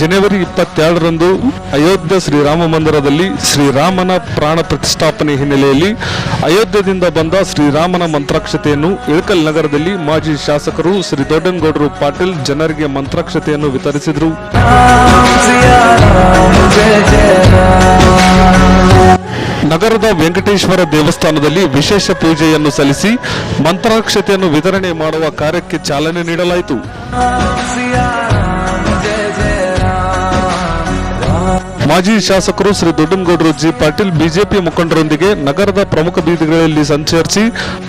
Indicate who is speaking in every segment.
Speaker 1: ಜನವರಿ ಇಪ್ಪತ್ತೆರಡರಂದು ಅಯೋಧ್ಯೆ ಶ್ರೀರಾಮ ಮಂದಿರದಲ್ಲಿ ಶ್ರೀರಾಮನ ಪ್ರಾಣ ಪ್ರತಿಷ್ಠಾಪನೆ ಹಿನ್ನೆಲೆಯಲ್ಲಿ ಅಯೋಧ್ಯದಿಂದ ಬಂದ ಶ್ರೀರಾಮನ ಮಂತ್ರಾಕ್ಷತೆಯನ್ನು ಇಳಕಲ್ ನಗರದಲ್ಲಿ ಮಾಜಿ ಶಾಸಕರು ಶ್ರೀ ದೊಡ್ಡನಗೌಡರು ಪಾಟೀಲ್ ಜನರಿಗೆ ಮಂತ್ರಾಕ್ಷತೆಯನ್ನು ವಿತರಿಸಿದರು. ನಗರದ ವೆಂಕಟೇಶ್ವರ ದೇವಸ್ಥಾನದಲ್ಲಿ ವಿಶೇಷ ಪೂಜೆಯನ್ನು ಸಲ್ಲಿಸಿ ಮಂತ್ರಾಕ್ಷತೆಯನ್ನು ವಿತರಣೆ ಮಾಡುವ ಕಾರ್ಯಕ್ಕೆ ಚಾಲನೆ ನೀಡಲಾಯಿತು. ಮಾಜಿ ಶಾಸಕರು ಶ್ರೀ ದೊಡ್ಡನಗೌಡರು ಜಿ ಪಾಟೀಲ್ ಬಿಜೆಪಿ ಮುಖಂಡರೊಂದಿಗೆ ನಗರದ ಪ್ರಮುಖ ಬೀದಿಗಳಲ್ಲಿ ಸಂಚರಿಸಿ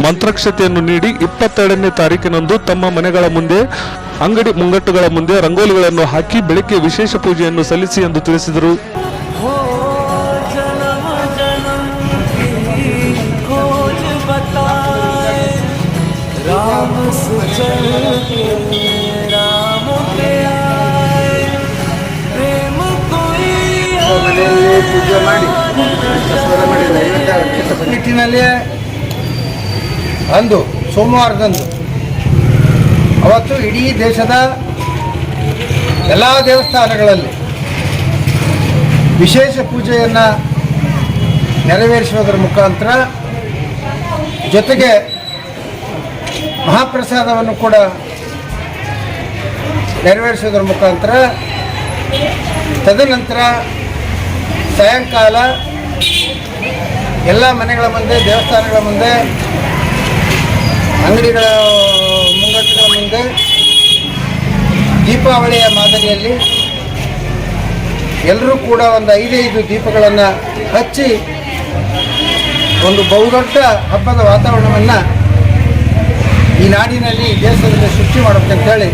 Speaker 1: ಮಂತ್ರಕ್ಷತೆಯನ್ನು ನೀಡಿ ಇಪ್ಪತ್ತೆರಡನೇ ತಾರೀಕಿನಂದು ತಮ್ಮ ಮನೆಗಳ ಮುಂದೆ, ಅಂಗಡಿ ಮುಂಗಟ್ಟುಗಳ ಮುಂದೆ ರಂಗೋಲಿಗಳನ್ನು ಹಾಕಿ ಬೆಳಗ್ಗೆ ವಿಶೇಷ ಪೂಜೆಯನ್ನು ಸಲ್ಲಿಸಿ ಎಂದು ತಿಳಿಸಿದರು.
Speaker 2: ಪೂಜೆ ಮಾಡಿ ಅಂದು, ಸೋಮವಾರದಂದು, ಅವತ್ತು ಇಡೀ ದೇಶದ ಎಲ್ಲ ದೇವಸ್ಥಾನಗಳಲ್ಲಿ ವಿಶೇಷ ಪೂಜೆಯನ್ನು ನೆರವೇರಿಸುವುದರ ಮುಖಾಂತರ ಜೊತೆಗೆ ಮಹಾಪ್ರಸಾದವನ್ನು ಕೂಡ ನೆರವೇರಿಸುವುದರ ಮುಖಾಂತರ ತದನಂತರ ಸಾಯಂಕಾಲ ಎಲ್ಲ ಮನೆಗಳ ಮುಂದೆ, ದೇವಸ್ಥಾನಗಳ ಮುಂದೆ, ಅಂಗಡಿಗಳ ಮುಂಗಟ್ಟುಗಳ ಮುಂದೆ, ದೀಪಾವಳಿಯ ಮಾದರಿಯಲ್ಲಿ ಎಲ್ಲರೂ ಕೂಡ ಒಂದು ಐದೈದು ದೀಪಗಳನ್ನು ಹಚ್ಚಿ ಒಂದು ಬಹುದೊಡ್ಡ ಹಬ್ಬದ ವಾತಾವರಣವನ್ನು ಈ ನಾಡಿನಲ್ಲಿ ದೇಶದಲ್ಲಿ ಸೃಷ್ಟಿ ಮಾಡಬೇಕಂತೇಳಿ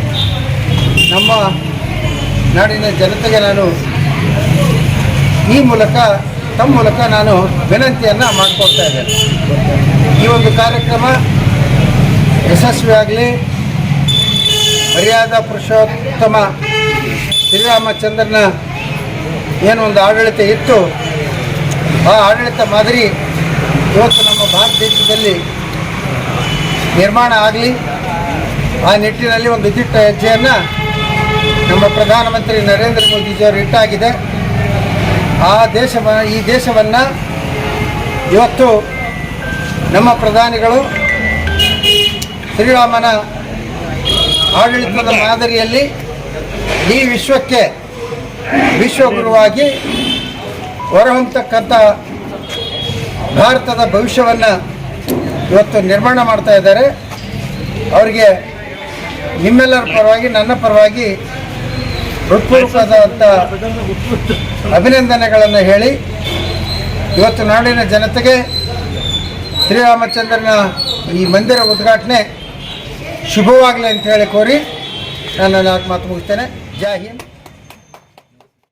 Speaker 2: ನಮ್ಮ ನಾಡಿನ ಜನತೆಗೆ ನಾನು ಈ ಮೂಲಕ, ತಮ್ಮ ಮೂಲಕ ನಾನು ವಿನಂತಿಯನ್ನು ಮಾಡಿಕೊಡ್ತಾ ಇದ್ದೇನೆ. ಈ ಒಂದು ಕಾರ್ಯಕ್ರಮ ಯಶಸ್ವಿಯಾಗಲಿ ಮರ್ಯಾದ ಪುರುಷೋತ್ತಮ ಶ್ರೀರಾಮಚಂದ್ರನ ಏನು ಒಂದು ಆಡಳಿತ ಇತ್ತು. ಆ ಆಡಳಿತ ಮಾದರಿ ಇವತ್ತು ನಮ್ಮ ಭಾರತ ದೇಶದಲ್ಲಿ ನಿರ್ಮಾಣ ಆಗಲಿ. ಆ ನಿಟ್ಟಿನಲ್ಲಿ ಒಂದು ದಿಟ್ಟ ಹೆಜ್ಜೆಯನ್ನು ನಮ್ಮ ಪ್ರಧಾನಮಂತ್ರಿ ನರೇಂದ್ರ ಮೋದಿಜಿಯವರು ಇಟ್ಟಾಗಿದೆ. ಆ ದೇಶ ಈ ದೇಶವನ್ನು ಇವತ್ತು ನಮ್ಮ ಪ್ರಧಾನಿಗಳು ಶ್ರೀರಾಮನ ಆಡಳಿತದ ಮಾದರಿಯಲ್ಲಿ ಈ ವಿಶ್ವಕ್ಕೆ ವಿಶ್ವಗುರುವಾಗಿ ಹೊರಹೊಮ್ಮತಕ್ಕಂಥ ಭಾರತದ ಭವಿಷ್ಯವನ್ನು ಇವತ್ತು ನಿರ್ಮಾಣ ಮಾಡ್ತಾ ಇದ್ದಾರೆ. ಅವರಿಗೆ ನಿಮ್ಮೆಲ್ಲರ ಪರವಾಗಿ, ನನ್ನ ಪರವಾಗಿ ಹೃತ್ಪೂರ್ವಕವಾದಂಥ ಅಭಿನಂದನೆಗಳನ್ನು ಹೇಳಿ ಇವತ್ತು ನಾಡಿನ ಜನತೆಗೆ ಶ್ರೀರಾಮಚಂದ್ರನ ಈ ಮಂದಿರ ಉದ್ಘಾಟನೆ ಶುಭವಾಗಲಿ ಅಂತ ಹೇಳಿ ಕೋರಿ ನಾನು ನಾಲ್ಕು ಮಾತು ಮುಗಿಸ್ತೇನೆ. ಜೈ ಹಿಂದ್.